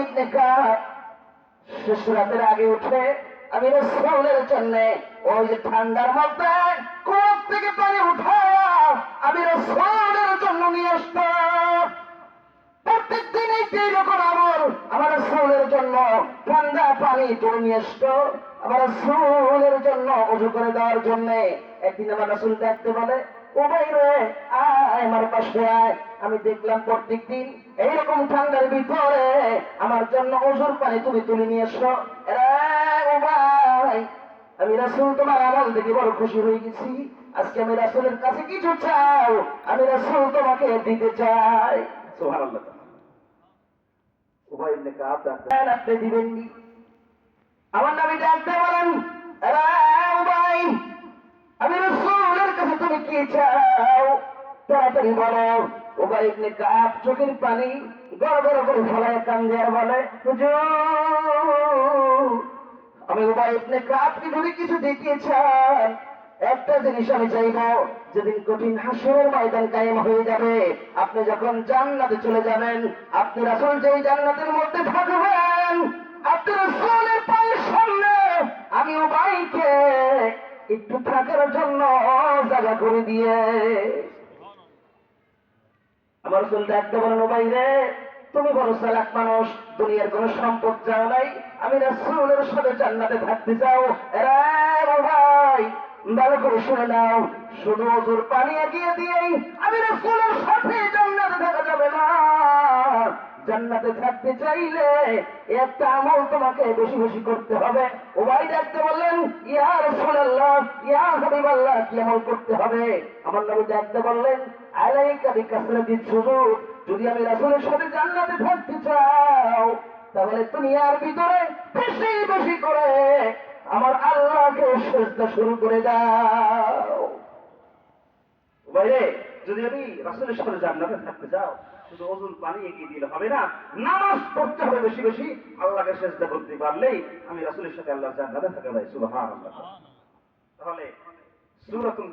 ইবনে কাব শেষ রাতের আগে উঠে আমি রসুলের জন্য ওই যে ঠান্ডার মধ্যে কোপ থেকে পানি উঠায় আমি রসুলের জন্য নিয়ে আসতাম প্রত্যেক এই রকম আমল, আমার রসুলের জন্য ঠান্ডা পানি তুলে নিয়ে আসতো। আমার রসুলের জন্য উজু করে দেওয়ার জন্য একদিন আমার রসুল দেখতে বলে ভাই রে আয় আমার পাশে আয়। আমি দেখলাম প্রত্যেক দিন এইরকম ঠান্ডার ভিতরে আমার জন্য ওজুর পানি তুমি তুলে নিয়ে এসো। রে আমি রাসুল তোমার আমল দেখে বড় খুশি হয়ে গেছি। আজকে আমি রাসুলের কাছে কিছু চাও আমি রাসুল তোমাকে দিতে চাই। সুবহানাল্লাহ। উভয় ইবনে কাব আপনি দিবেননি আমার নামে ডাকতে বলেন কি তাড়াতাড়ি বলো উভয় ইবনে কাব চোখের পানি গড় গড় করে ফলায়, কান্দে আর বলে আমি উভয় ইবনে কাবকে যদি কিছু দিতে চান একটা জিনিস আমি চাইব, যেদিন কঠিন হাসরের ময়দান কায়েম হয়ে যাবে। আপনি যখন জান্নাতে চলে যাবেন, আপনি রাসূল যেই জান্নাতের মধ্যে থাকবেন, আপনি রাসূলের একটু থাকার জন্য জায়গা করে দিয়ে। আমার রসুল দেখতে বলেন ও ভাই রে তুমি বড় চালাক মানুষ, দুনিয়ার কোন সম্পদ চাও নাই। আমি রাসূলের সাথে জান্নাতে থাকতে চাও। ভাই, ভালো করে শুনে নাও। শুধু ওজুর পানি এগিয়ে দিয়েই আমি রাসূলের সাথে জান্নাতে থাকা যাবে না। জান্নাতে থাকতে চাইলে একটা আমল তোমাকে বেশি বেশি করতে হবে। ও ভাই দেখতে বললেন, ইয়া রাসূলুল্লাহ ইয়া আমার থাকতে চাও, তাহলে দুনিয়ার আল্লাহকে সেজদা শুরু করে দাও। বাইরে, যদি আমি রাসূলের সাথে জান্নাতে থাকতে চাও, শুধু ওজন পানি এগিয়ে দিলে হবে না, নামাজ পড়তে হবে বেশি বেশি, আল্লাহকে সেজদা করতে পারলেই আমি রাসূলের সাথে আল্লাহর জান্নাতে থাকা যায়। সুবহানাল্লাহ। তাহলে সূরাতুল